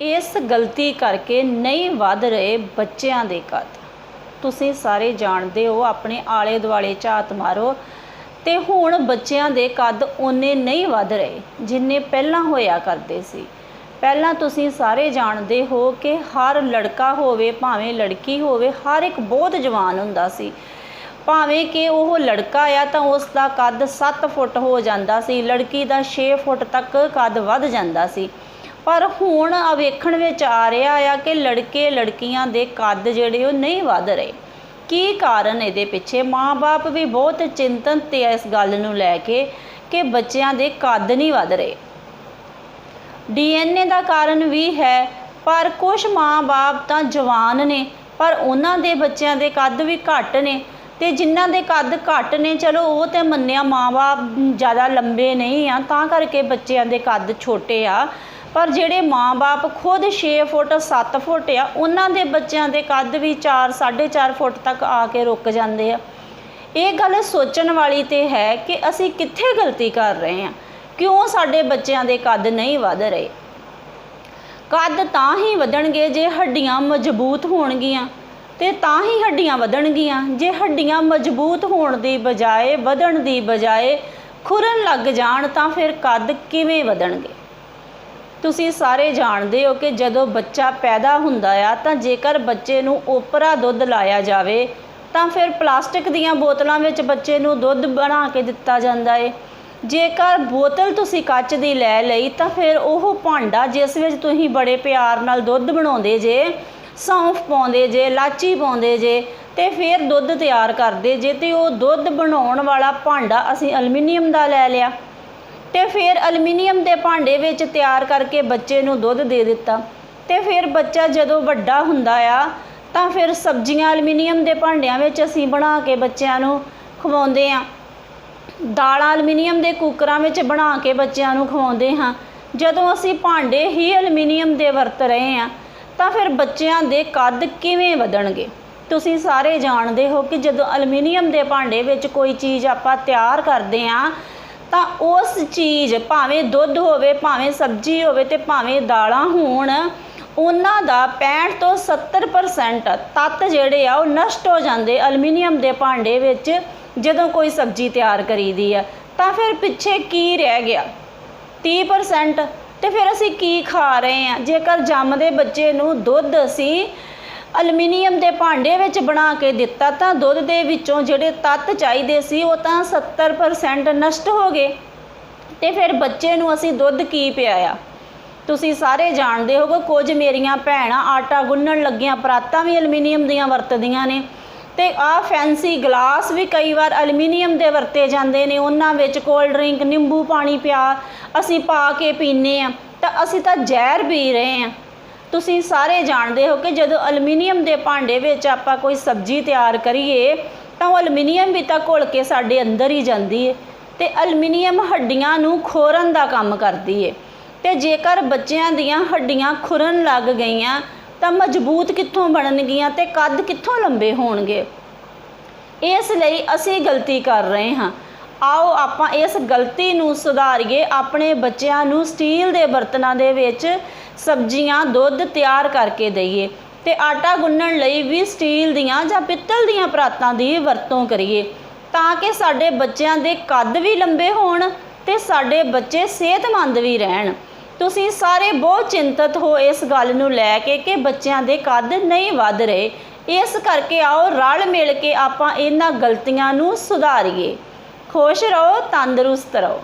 ਇਸ ਗਲਤੀ ਕਰਕੇ ਨਹੀਂ ਵੱਧ ਰਹੇ ਬੱਚਿਆਂ ਦੇ ਕੱਦ ਤੁਸੀਂ ਸਾਰੇ ਜਾਣਦੇ ਹੋ, ਆਪਣੇ ਆਲੇ ਦੁਆਲੇ ਝਾਤ ਮਾਰੋ ਤੇ ਹੁਣ ਬੱਚਿਆਂ ਦੇ ਕੱਦ ਓਨੇ ਨਹੀਂ ਵੱਧ ਰਹੇ ਜਿੰਨੇ ਪਹਿਲਾਂ ਹੋਇਆ ਕਰਦੇ ਸੀ। ਪਹਿਲਾਂ ਤੁਸੀਂ ਸਾਰੇ ਜਾਣਦੇ ਹੋ ਕਿ ਹਰ ਲੜਕਾ ਹੋਵੇ, ਭਾਵੇਂ ਲੜਕੀ ਹੋਵੇ, ਹਰ ਇੱਕ ਬਹੁਤ ਜਵਾਨ ਹੁੰਦਾ ਸੀ। ਭਾਵੇਂ ਕਿ ਉਹ ਲੜਕਾ ਆ ਤਾਂ ਉਸ ਦਾ ਕੱਦ 7 ਫੁੱਟ ਹੋ ਜਾਂਦਾ ਸੀ, ਲੜਕੀ ਦਾ 6 ਫੁੱਟ ਤੱਕ ਕੱਦ ਵੱਧ ਜਾਂਦਾ ਸੀ। ਪਰ ਹੁਣ ਆ ਵੇਖਣ ਵਿੱਚ ਆ ਰਿਹਾ ਆ ਕਿ ਲੜਕੇ ਲੜਕੀਆਂ ਦੇ ਕੱਦ ਜਿਹੜੇ ਉਹ ਨਹੀਂ ਵੱਧ ਰਹੇ। ਕੀ ਕਾਰਨ ਇਹਦੇ ਪਿੱਛੇ? ਮਾਪੇ ਵੀ ਬਹੁਤ ਚਿੰਤਨ ਤੇ ਆ ਇਸ ਗੱਲ ਨੂੰ ਲੈ ਕੇ ਕਿ ਬੱਚਿਆਂ ਦੇ ਕੱਦ ਨਹੀਂ ਵੱਧ ਰਹੇ। ਡੀਐਨਏ ਦਾ ਕਾਰਨ ਵੀ ਹੈ, ਪਰ ਕੁਝ ਮਾਪੇ ਤਾਂ ਜਵਾਨ ਨੇ, ਪਰ ਉਹਨਾਂ ਦੇ ਬੱਚਿਆਂ ਦੇ ਕੱਦ ਵੀ ਘੱਟ ਨੇ ਤੇ ਜਿਨ੍ਹਾਂ ਦੇ ਕੱਦ ਘੱਟ ਨੇ, ਚਲੋ ਉਹ ਤੇ ਮੰਨਿਆ ਮਾਪੇ ਜ਼ਿਆਦਾ ਲੰਬੇ ਨਹੀਂ ਆ, ਤਾਂ ਕਰਕੇ ਬੱਚਿਆਂ ਦੇ ਕੱਦ ਛੋਟੇ ਆ। ਪਰ ਜਿਹੜੇ ਮਾਂ ਬਾਪ ਖੁਦ 6 ਫੁੱਟ 7 ਫੁੱਟ ਆ, ਉਹਨਾਂ ਦੇ ਬੱਚਿਆਂ ਦੇ ਕੱਦ ਵੀ 4 4.5 ਫੁੱਟ ਤੱਕ ਆ ਕੇ ਰੁਕ ਜਾਂਦੇ ਆ। ਇਹ ਗੱਲ ਸੋਚਣ ਵਾਲੀ ਤੇ ਹੈ ਕਿ ਅਸੀਂ ਕਿੱਥੇ ਗਲਤੀ ਕਰ ਰਹੇ ਹਾਂ ਕਿਉਂ ਸਾਡੇ ਬੱਚਿਆਂ ਦੇ ਕੱਦ ਨਹੀਂ ਵਧ ਰਹੇ? ਕੱਦ ਤਾਂ ਹੀ ਵਧਣਗੇ ਜੇ ਹੱਡੀਆਂ ਮਜ਼ਬੂਤ ਹੋਣਗੀਆਂ। ਤੇ ਤਾਂ ਹੀ ਹੱਡੀਆਂ ਵਧਣਗੀਆਂ। ਜੇ ਹੱਡੀਆਂ ਮਜ਼ਬੂਤ ਹੋਣ ਦੀ ਬਜਾਏ, ਵਧਣ ਦੀ ਬਜਾਏ ਖੁਰਨ ਲੱਗ ਜਾਣ ਤਾਂ ਫਿਰ ਕੱਦ ਕਿਵੇਂ ਵਧਣਗੇ? ਤੁਸੀਂ ਸਾਰੇ ਜਾਣਦੇ ਹੋ ਕਿ ਜਦੋਂ ਬੱਚਾ ਪੈਦਾ ਹੁੰਦਾ ਆ ਤਾਂ ਜੇਕਰ ਬੱਚੇ ਨੂੰ ਓਪਰਾ ਦੁੱਧ ਲਾਇਆ ਜਾਵੇ, ਤਾਂ ਫਿਰ ਪਲਾਸਟਿਕ ਦੀਆਂ ਬੋਤਲਾਂ ਵਿੱਚ ਬੱਚੇ ਨੂੰ ਦੁੱਧ ਬਣਾ ਕੇ ਦਿੱਤਾ ਜਾਂਦਾ ਏ। ਜੇਕਰ ਬੋਤਲ ਤੁਸੀਂ ਕੱਚ ਦੀ ਲੈ ਲਈ, ਤਾਂ ਫਿਰ ਉਹ ਭਾਂਡਾ ਜਿਸ ਵਿੱਚ ਤੁਸੀਂ ਬੜੇ ਪਿਆਰ ਨਾਲ ਦੁੱਧ ਬਣਾਉਂਦੇ ਜੇ, ਸੌਂਫ ਪਾਉਂਦੇ ਜੇ, ਲਾਚੀ ਪਾਉਂਦੇ ਜੇ, ਤੇ ਫਿਰ ਦੁੱਧ ਤਿਆਰ ਕਰਦੇ ਜੇ, ਤੇ ਉਹ ਦੁੱਧ ਬਣਾਉਣ ਵਾਲਾ ਭਾਂਡਾ ਅਸੀਂ ਐਲੂਮੀਨੀਅਮ ਦਾ ਲੈ ਲਿਆ। ਤੇ ਫਿਰ ਐਲੂਮੀਨੀਅਮ ਦੇ ਭਾਂਡੇ ਵਿੱਚ ਤਿਆਰ ਕਰਕੇ ਬੱਚੇ ਨੂੰ ਦੁੱਧ ਦੇ ਦਿੱਤਾ। ਤੇ ਫਿਰ ਬੱਚਾ ਜਦੋਂ ਵੱਡਾ ਹੁੰਦਾ ਆ, ਤਾਂ ਫਿਰ ਸਬਜ਼ੀਆਂ ਐਲੂਮੀਨੀਅਮ ਦੇ ਭਾਂਡਿਆਂ ਵਿੱਚ ਅਸੀਂ ਬਣਾ ਕੇ ਬੱਚਿਆਂ ਨੂੰ ਖਵਾਉਂਦੇ ਆ ਦਾਲਾਂ ਐਲੂਮੀਨੀਅਮ ਦੇ ਕੁੱਕਰਾਂ ਵਿੱਚ ਬਣਾ ਕੇ ਬੱਚਿਆਂ ਨੂੰ ਖਵਾਉਂਦੇ ਹਾਂ। ਜਦੋਂ ਅਸੀਂ ਭਾਂਡੇ ਹੀ ਐਲੂਮੀਨੀਅਮ ਦੇ ਵਰਤ ਰਹੇ ਆ ਤਾਂ ਫਿਰ ਬੱਚਿਆਂ ਦੇ ਕੱਦ ਕਿਵੇਂ ਵਧਣਗੇ? ਤੁਸੀਂ ਸਾਰੇ ਜਾਣਦੇ ਹੋ ਕਿ ਜਦੋਂ ਐਲੂਮੀਨੀਅਮ ਦੇ ਭਾਂਡੇ ਵਿੱਚ ਕੋਈ ਚੀਜ਼ ਆਪਾਂ ਤਿਆਰ ਕਰਦੇ ਆ ਤਾਂ ਉਸ ਚੀਜ਼, ਭਾਵੇਂ ਦੁੱਧ ਹੋਵੇ, ਭਾਵੇਂ ਸਬਜ਼ੀ ਹੋਵੇ ਤੇ ਭਾਵੇਂ ਦਾਲਾਂ ਹੋਣ, ਉਹਨਾਂ ਦਾ 65 ਤੋਂ 70% ਤੱਤ ਜਿਹੜੇ ਆ ਉਹ ਨਸ਼ਟ ਹੋ ਜਾਂਦੇ ਐਲੂਮੀਨੀਅਮ ਦੇ ਭਾਂਡੇ ਵਿੱਚ ਜਦੋਂ ਕੋਈ ਸਬਜ਼ੀ ਤਿਆਰ ਕਰੀਦੀ ਆ। ਤਾਂ ਫਿਰ ਪਿੱਛੇ ਕੀ ਰਹਿ ਗਿਆ? 30% ਤੇ ਫਿਰ ਅਸੀਂ ਕੀ ਖਾ ਰਹੇ ਆ? ਜੇਕਰ ਜੰਮਦੇ ਬੱਚੇ ਨੂੰ ਦੁੱਧ ਅਸੀਂ ਅਲਮੀਨੀਅਮ ਦੇ ਭਾਂਡੇ ਵਿੱਚ ਬਣਾ ਕੇ ਦਿੱਤਾ ਤਾਂ ਦੁੱਧ ਦੇ ਵਿੱਚੋਂ ਜਿਹੜੇ ਤੱਤ ਚਾਹੀਦੇ ਸੀ ਉਹ ਤਾਂ 70% ਨਸ਼ਟ ਹੋ ਗਏ। ਤੇ ਫਿਰ ਬੱਚੇ ਨੂੰ ਅਸੀਂ ਦੁੱਧ ਕੀ ਪਿਆਇਆ? ਤੁਸੀਂ ਸਾਰੇ ਜਾਣਦੇ ਹੋ ਕਿ ਕੁਝ ਮੇਰੀਆਂ ਭੈਣਾਂ ਆਟਾ ਗੁੰਨਣ ਲੱਗੀਆਂ, ਪਰਾਤਾਂ ਵੀ ਅਲਮੀਨੀਅਮ ਦੀਆਂ ਵਰਤਦੀਆਂ ਨੇ। ਤੇ ਆਹ ਫੈਂਸੀ ਗਲਾਸ ਵੀ ਕਈ ਵਾਰ ਐਲੂਮੀਨੀਅਮ ਦੇ ਵਰਤੇ ਜਾਂਦੇ ਨੇ। ਉਹਨਾਂ ਵਿੱਚ ਕੋਲਡ ਡਰਿੰਕ, ਨਿੰਬੂ ਪਾਣੀ ਪਿਆ, ਅਸੀਂ ਪਾ ਕੇ ਪੀਨੇ ਆ ਤਾਂ ਅਸੀਂ ਤਾਂ ਜ਼ਹਿਰ ਪੀ ਰਹੇ ਆ ਤੁਸੀਂ ਸਾਰੇ ਜਾਣਦੇ ਹੋ ਕਿ ਜਦੋਂ ਅਲਮੀਨੀਅਮ ਦੇ ਭਾਂਡੇ ਵਿੱਚ ਆਪਾਂ ਕੋਈ ਸਬਜ਼ੀ ਤਿਆਰ ਕਰੀਏ, ਤਾਂ ਉਹ ਅਲਮੀਨੀਅਮ ਵੀ ਤਾਂ ਘੁਲ ਕੇ ਸਾਡੇ ਅੰਦਰ ਹੀ ਜਾਂਦੀ ਹੈ ਤੇ ਅਲਮੀਨੀਅਮ ਹੱਡੀਆਂ ਨੂੰ ਖੋਰਨ ਦਾ ਕੰਮ ਕਰਦੀ ਹੈ ਤੇ ਜੇਕਰ ਬੱਚਿਆਂ ਦੀਆਂ ਹੱਡੀਆਂ ਖੁਰਨ ਲੱਗ ਗਈਆਂ, ਤਾਂ ਮਜ਼ਬੂਤ ਕਿੱਥੋਂ ਬਣਨਗੀਆਂ ਤੇ ਕੱਦ ਕਿੱਥੋਂ ਲੰਬੇ ਹੋਣਗੇ? ਇਸ ਲਈ ਅਸੀਂ ਗਲਤੀ ਕਰ ਰਹੇ ਹਾਂ। ਆਓ ਆਪਾਂ ਇਸ ਗਲਤੀ ਨੂੰ ਸੁਧਾਰੀਏ, ਆਪਣੇ ਬੱਚਿਆਂ ਨੂੰ ਸਟੀਲ ਦੇ ਬਰਤਨਾਂ ਦੇ ਵਿੱਚ ਸਬਜ਼ੀਆਂ ਦੁੱਧ ਤਿਆਰ ਕਰਕੇ ਦਈਏ ਤੇ ਆਟਾ ਗੁੰਨਣ ਲਈ ਵੀ ਸਟੀਲ ਦੀਆਂ ਜਾਂ ਪਿੱਤਲ ਦੀਆਂ ਪਰਾਤਾਂ ਦੀ ਵਰਤੋਂ ਕਰੀਏ ਤਾਂ ਕਿ ਸਾਡੇ ਬੱਚਿਆਂ ਦੇ ਕੱਦ ਵੀ ਲੰਬੇ ਹੋਣ ਤੇ ਸਾਡੇ ਬੱਚੇ ਸਿਹਤਮੰਦ ਵੀ ਰਹਿਣ। ਤੁਸੀਂ ਸਾਰੇ ਬਹੁਤ ਚਿੰਤਤ ਹੋ ਇਸ ਗੱਲ ਨੂੰ ਲੈ ਕੇ ਕਿ ਬੱਚਿਆਂ ਦੇ ਕੱਦ ਨਹੀਂ ਵੱਧ ਰਹੇ। ਇਸ ਕਰਕੇ ਆਓ ਰਲ ਮਿਲ ਕੇ ਆਪਾਂ ਇਹਨਾਂ ਗਲਤੀਆਂ ਨੂੰ ਸੁਧਾਰੀਏ। ਖੁਸ਼ ਰਹੋ, ਤੰਦਰੁਸਤ ਰਹੋ।